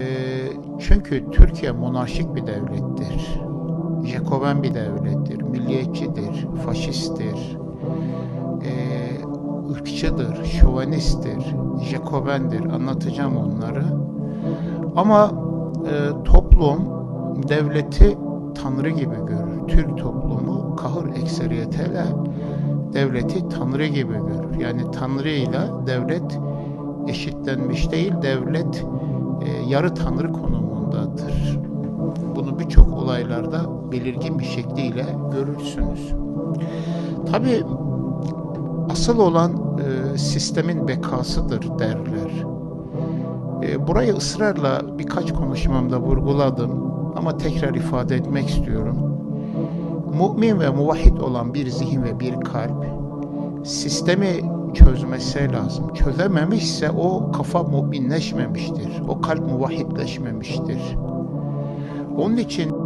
Ee, çünkü Türkiye monarşik bir devlettir. Jacoben bir devlettir, milliyetçidir, faşisttir, ee, ırkçıdır, şövenisttir, Jacobendir. Anlatacağım onları. Ama e, toplum devleti tanrı gibi görür. Türk toplumu kahır ekseriyeteyle devleti tanrı gibi görür. Yani tanrı ile devlet eşitlenmiş değil, devlet e, yarı tanrı konumundadır. Bunu birçok olaylarda belirgin bir şekliyle görürsünüz. Tabi asıl olan e, sistemin bekasıdır derler. E, burayı ısrarla birkaç konuşmamda vurguladım ama tekrar ifade etmek istiyorum. Mümin ve muvahhid olan bir zihin ve bir kalp sistemi çözmesi lazım. Çözememişse o kafa müminleşmemiştir. O kalp muvahhidleşmemiştir. Onun için